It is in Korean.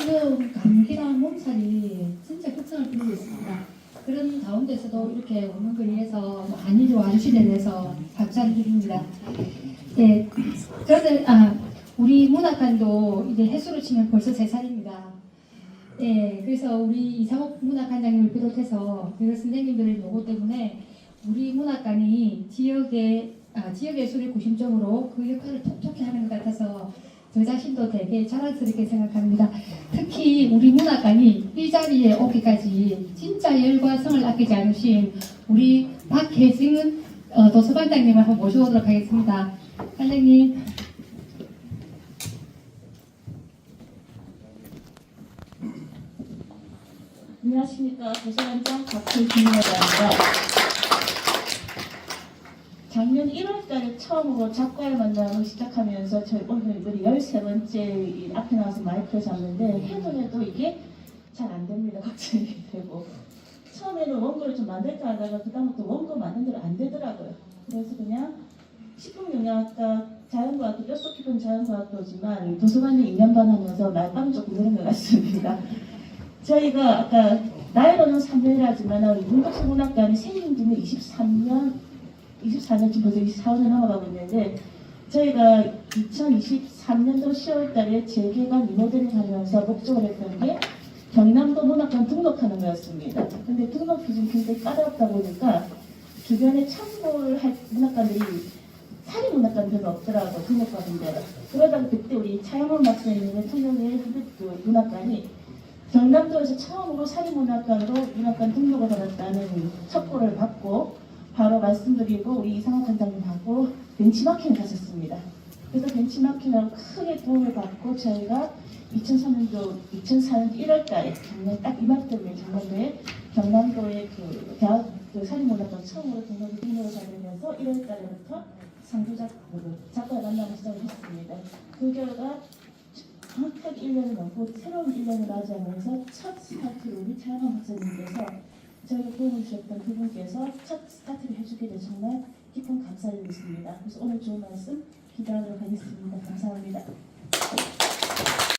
지금 감기랑 몸살이 진짜 극성을 부리고 있습니다. 그런 가운데서도 이렇게 원문거리에서 많이 와주시는 데서 감사드립니다. 네, 저들 아 우리 문학관도 이제 해수로 치면 벌써 세 살입니다. 네, 그래서 우리 이상옥 문학관장님을 비롯해서 여러 선생님들의 요구 때문에 우리 문학관이 지역의 아, 지역 예술의 구심점으로 그 역할을 톡톡히 하는 것 같아서 저 자신도 되게 자랑스럽게 생각합니다. 특히 우리 문학관이 이 자리에 오기까지 진짜 열과 성을 아끼지 않으신 우리 박혜승 어, 도서관장님을 한번 모셔보도록 하겠습니다. 관장님. 안녕하십니까 도서관장 합니다. 작년 1월달에 처음으로 작가의 만남을 시작하면서 저희 오늘 우리 13번째 이 앞에 나와서 마이크를 잡는데 해도 해도 이게 잘 안 됩니다. 걱정이 되고 처음에는 원고를 좀 만들까 하다가 그다음부터 원고 만든 대로 안 되더라고요. 그래서 그냥 식품영양학과 자연과학도 뼛속 깊은 자연과학도지만 도서관에 2년 반 하면서 말빨은 조금 늘은 것 같습니다. 저희가 아까 나이로는 3년이라지만 우리 문덕수 문학관이 생긴 지는 23년, 24년쯤 벌써 24년을 넘어가고 있는데 저희가 2023년도 10월 달에 재개관 리모델링 하면서 목적을 했던 게 경남도 문학관 등록하는 거였습니다. 근데 등록 기준 굉장히 까다롭다 보니까 주변에 참고를 할 문학관들이 사립 문학관 별로 없더라고 등록받은 데가 그러다가 그때 우리 차영원 박사님의 통영의 그 문학관이 경남도에서 처음으로 사립 문학관으로 문학관 등록을 받았다는 첩보를 받고 말씀드리고 우리 이상학 관장님하고 벤치마킹을 갔었습니다. 그래서 벤치마킹하고 크게 도움을 받고 저희가 2003년도 2004년 1월달에 작년 딱 이맘때면 작년도에 경남도의 그 대학 그 사립문학관 처음으로 등록을 등록을 받으면서 1월달부터 상주작 작가 만남을 시작을 했습니다. 그 결과 정확하게 1년을 넘고 새로운 1년을 맞이하면서 첫 스타트를 우리 차영원 박사님께서 저희가 도움을 주셨던 그분께서 첫 스타트를 해주게 돼서 정말 깊은 감사를 드립니다. 그래서 오늘 좋은 말씀 기도하도록 하겠습니다. 감사합니다.